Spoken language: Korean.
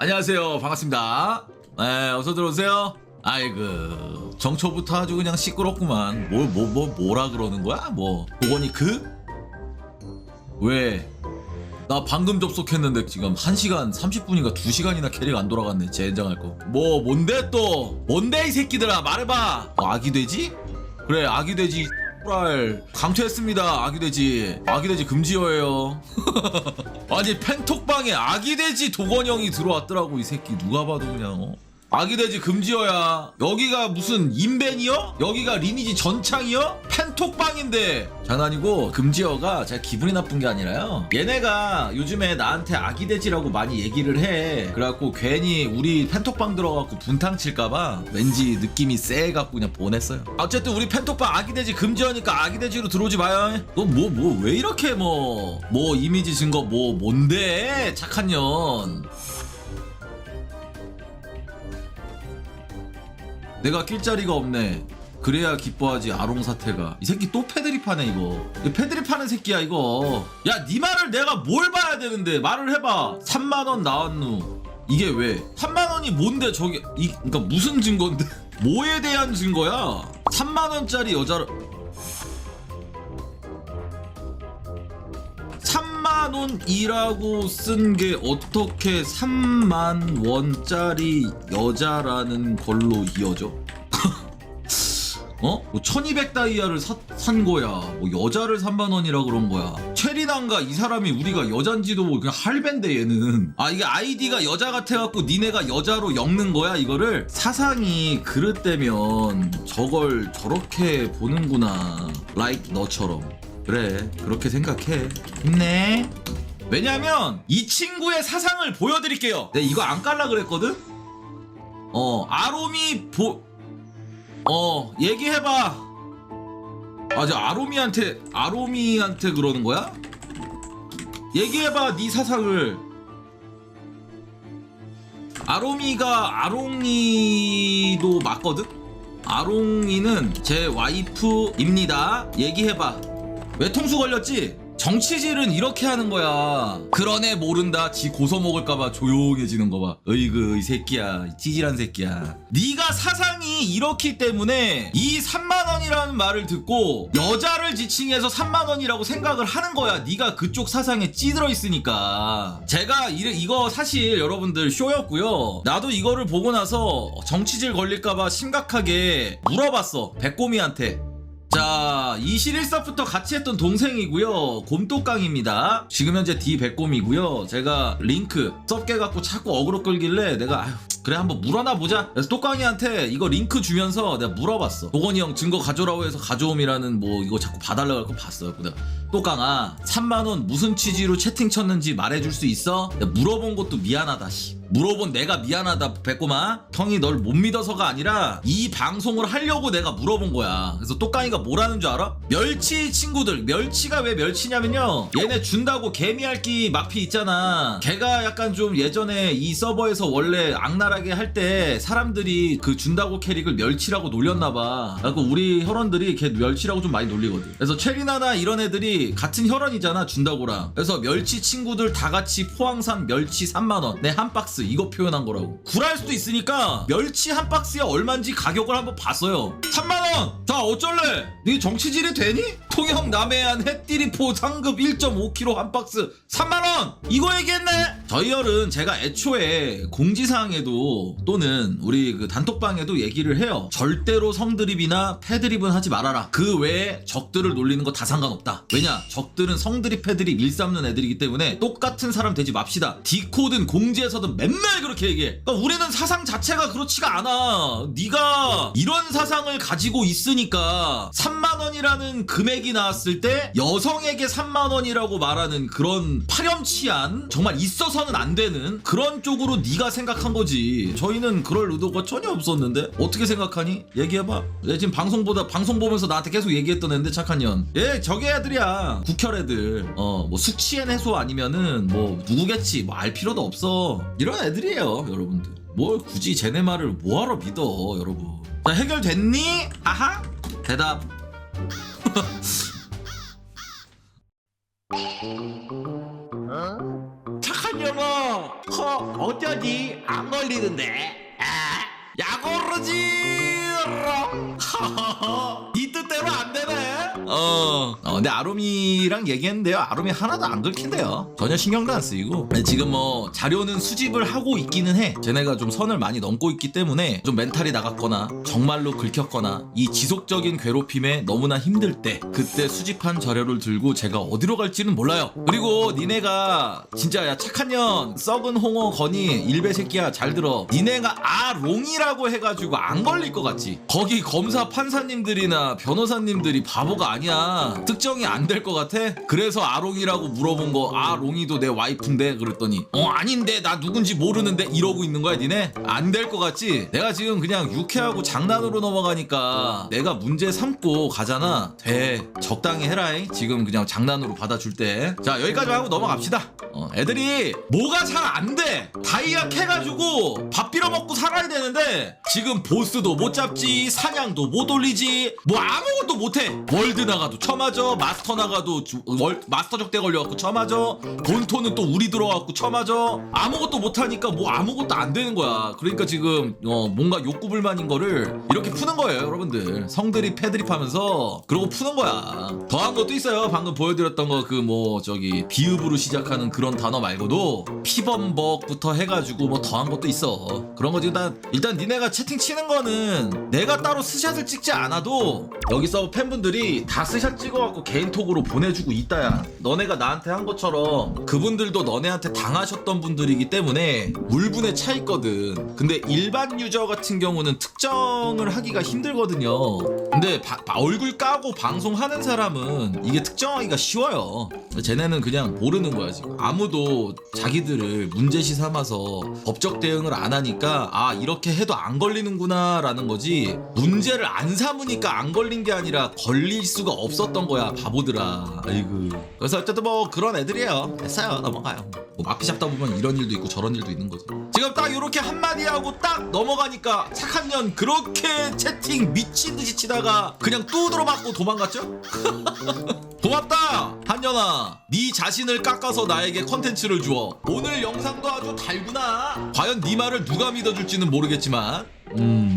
안녕하세요. 반갑습니다. 네, 어서 들어오세요. 아이고, 정초부터 아주 그냥 시끄럽구만. 뭘, 뭐, 뭐, 뭐라 그러는 거야? 뭐, 보건이 그? 왜? 나 방금 접속했는데 지금 1시간 30분인가 2시간이나 캐릭 안 돌아갔네. 젠장할 거. 뭐, 뭔데 또? 뭔데 이 새끼들아? 말해봐. 뭐, 아기 돼지? 그래, 아기 돼지. 랄 강퇴했습니다 아기돼지. 아기돼지 금지어예요. 아니 펜톡방에 아기돼지 도건형이 들어왔더라고 이 새끼. 누가 봐도 그냥 어? 아기돼지 금지어야. 여기가 무슨 인벤이요? 여기가 리니지 전창이요? 펜톡방인데. 장난이고 금지어가 제가 기분이 나쁜 게 아니라요. 얘네가 요즘에 나한테 아기돼지라고 많이 얘기를 해. 그래갖고 괜히 우리 펜톡방 들어가고 분탕 칠까봐 왠지 느낌이 쎄해갖고 그냥 보냈어요. 어쨌든 우리 펜톡방 아기돼지 금지어니까 아기돼지로 들어오지 마요. 너 뭐 뭐 왜 이렇게 뭐 뭐 이미지 증거 뭐 뭔데? 착한 년 내가 낄 자리가 없네. 그래야 기뻐하지 아롱 사태가. 이 새끼 또 패드립하네 이거. 패드립하는 새끼야 이거. 야네 말을 내가 뭘 봐야 되는데? 말을 해봐. 3만원 나왔누 이게 왜? 3만원이 뭔데 저게? 이 그니까 무슨 증거인데? 뭐에 대한 증거야? 3만원짜리 여자를 3만 원이라고 쓴 게 어떻게 3만 원짜리 여자라는 걸로 이어져? 어? 뭐 1200 다이아를 사- 산 거야. 뭐 여자를 3만 원이라 그런 거야. 체리난가 이 사람이 우리가 여잔지도 뭐 그냥 할배인데 얘는. 아 이게 아이디가 여자 같아갖고 니네가 여자로 엮는 거야 이거를? 사상이 그릇되면 저걸 저렇게 보는구나. like 너처럼. 그래 그렇게 생각해. 힘내. 왜냐면 이 친구의 사상을 보여드릴게요. 내가 이거 안 깔라 그랬거든? 어 아롬이 보... 어 얘기해봐 아저 아로미한테 아로미한테 그러는 거야? 얘기해봐 네 사상을 아로미가 아롱이도 맞거든? 아롱이는 제 와이프입니다 얘기해봐 왜 통수 걸렸지? 정치질은 이렇게 하는 거야. 애 모른다. 지 고소 먹을까봐 조용해지는 거 봐. 어이구 이 새끼야. 이 찌질한 새끼야. 네가 사상이 이렇기 때문에 이 3만 원이라는 말을 듣고 여자를 지칭해서 3만 원이라고 생각을 하는 거야. 네가 그쪽 사상에 찌들어 있으니까. 제가 이, 이거 사실 여러분들 쇼였고요. 나도 이거를 보고 나서 정치질 걸릴까봐 심각하게 물어봤어. 백고미한테. 자, 21사부터 같이 했던 동생이고요. 곰똑강입니다. 지금 현재 D 백곰이고요. 제가 링크 썩게 갖고 자꾸 어그로 끌길래 내가 아휴 그래 한번 물어나 보자. 그래서 똑강이한테 이거 링크 주면서 내가 물어봤어. 도건이 형 증거 가져라고 해서 가져옴이라는 뭐 이거 자꾸 봐달라고 할 거 봤어요. 내가 똑강아 3만 원 무슨 취지로 채팅 쳤는지 말해줄 수 있어? 내가 물어본 것도 미안하다. 씨. 물어본 내가 미안하다 백고마 형이 널 못 믿어서가 아니라 이 방송을 하려고 내가 물어본 거야 그래서 똑강이가 뭐라는 줄 알아? 멸치 친구들 멸치가 왜 멸치냐면요 얘네 준다고 개미알기 마피 있잖아 걔가 약간 좀 예전에 이 서버에서 원래 악 랄하게 할 때 사람들이 그 준다고 캐릭을 멸치라고 놀렸나봐. 그래서 우리 혈원들이 걔 멸치라고 좀 많이 놀리거든. 그래서 체리나나 이런 애들이 같은 혈원이잖아 준다고랑. 그래서 멸치 친구들 다 같이 포항산 멸치 3만 원. 내 한 박스 이거 표현한 거라고. 굴할 수도 있으니까 멸치 한 박스에 얼마인지 가격을 한번 봤어요. 3만원! 자 어쩔래? 네 정치질이 되니? 통영 남해안 햇띠리포 상급 1.5kg 한 박스 3만 원! 이거 얘기했네! 저희 열은 제가 애초에 공지사항에도 또는 우리 그 단톡방에도 얘기를 해요. 절대로 성드립이나 패드립은 하지 말아라. 그 외에 적들을 놀리는 거 다 상관없다. 왜냐? 적들은 성드립 패드립 일삼는 애들이기 때문에 똑같은 사람 되지 맙시다. 디코든 공지에서든 맨날 그렇게 얘기해. 그러니까 우리는 사상 자체가 그렇지가 않아. 네가 이런 사상을 가지고 있으니까 3만 원이라는 금액이 나왔을 때 여성에게 3만 원이라고 말하는 그런 파렴치한 정말 있어서는 안 되는 그런 쪽으로 네가 생각한 거지 저희는 그럴 의도가 전혀 없었는데 어떻게 생각하니? 얘기해봐. 얘 지금 방송보다 방송 보면서 나한테 계속 얘기했던 애인데 착한 년 얘 저게 애들이야. 국혈 애들. 어뭐 숙취엔 해소 아니면은 뭐 누구겠지? 뭐 알 필요도 없어. 이런 애들이에요 여러분들. 뭘 굳이 쟤네 말을 뭐하러 믿어 여러분. 자 해결됐니? 아하. 대답. 착한 년아. 어쩌지 안 걸리는데 어, 어 근데 아롬이랑 얘기했는데요. 아롬이 하나도 안 긁힌대요. 전혀 신경도 안 쓰이고. 근데 지금 뭐 자료는 수집을 하고 있기는 해. 쟤네가 좀 선을 많이 넘고 있기 때문에 좀 멘탈이 나갔거나 정말로 긁혔거나 이 지속적인 괴롭힘에 너무나 힘들 때 그때 수집한 자료를 들고 제가 어디로 갈지는 몰라요. 그리고 니네가 진짜 야 착한 년. 썩은 홍어 건이 일베 새끼야 잘 들어. 니네가 아롱이라고 해가지고 안 걸릴 것 같지. 거기 검사 판사님들이나 변호사님들이 바보가 아니 야. 특정이 안 될 것 같아? 그래서 아롱이라고 물어본 거 아 롱이도 내 와이프인데? 그랬더니 어 아닌데. 나 누군지 모르는데 이러고 있는 거야 니네? 안 될 것 같지? 내가 지금 그냥 유쾌하고 장난으로 넘어가니까 내가 문제 삼고 가잖아. 돼. 적당히 해라잉. 지금 그냥 장난으로 받아줄 때 자 여기까지 하고 넘어갑시다. 어, 애들이 뭐가 잘 안 돼? 다이아 캐가지고 밥 빌어먹고 살아야 되는데 지금 보스도 못 잡지 사냥도 못 올리지 뭐 아무것도 못해. 월드 나가도 처맞아 마스터 나가도 주- 월, 마스터적 대 걸려갖고 처맞아 본토는 또 우리 들어갖고 처맞아 아무것도 못하니까 뭐 아무것도 안 되는 거야. 그러니까 지금 어, 뭔가 욕구 불만인 거를 이렇게 푸는 거예요 여러분들. 성들이 패드립 하면서 그러고 푸는 거야. 더한 것도 있어요. 방금 보여드렸던 거 그 뭐 저기 비읍으로 시작하는 그런 단어 말고도 피범벅부터 해가지고 뭐 더한 것도 있어. 그런 거지. 일단 일단 니네가 채팅 치는 거는 내가 따로 스샷을 찍지 않아도 여기서 팬분들이 다 스샷 찍어갖고 개인톡으로 보내주고 있다야. 너네가 나한테 한 것처럼 그분들도 너네한테 당하셨던 분들이기 때문에 물분에 차 있거든. 근데 일반 유저 같은 경우는 특정을 하기가 힘들거든요. 근데 바- 바- 얼굴 까고 방송하는 사람은 이게 특정하기가 쉬워요. 쟤네는 그냥 모르는 거야 지금. 아무도 자기들을 문제시 삼아서 법적 대응을 안 하니까 아 이렇게 해도 안 걸리는구나 라는 거지. 문제를 안 삼으니까 안 걸린 게 아니라 걸릴 수가 없었던 거야 바보들아. 아이고. 그래서 어쨌든 뭐 그런 애들이에요. 됐어요 넘어가요. 뭐 마피 잡다 보면 이런 일도 있고 저런 일도 있는 거지. 지금 딱 이렇게 한마디 하고 딱 넘어가니까 착한 년 그렇게 채팅 미친 듯이 치다가 그냥 뚜드러 맞고 도망갔죠? 고맙다 한연아. 네 자신을 깎아서 나에게 컨텐츠를 주어. 오늘 영상도 아주 달구나. 과연 네 말을 누가 믿어줄지는 모르겠지만. 음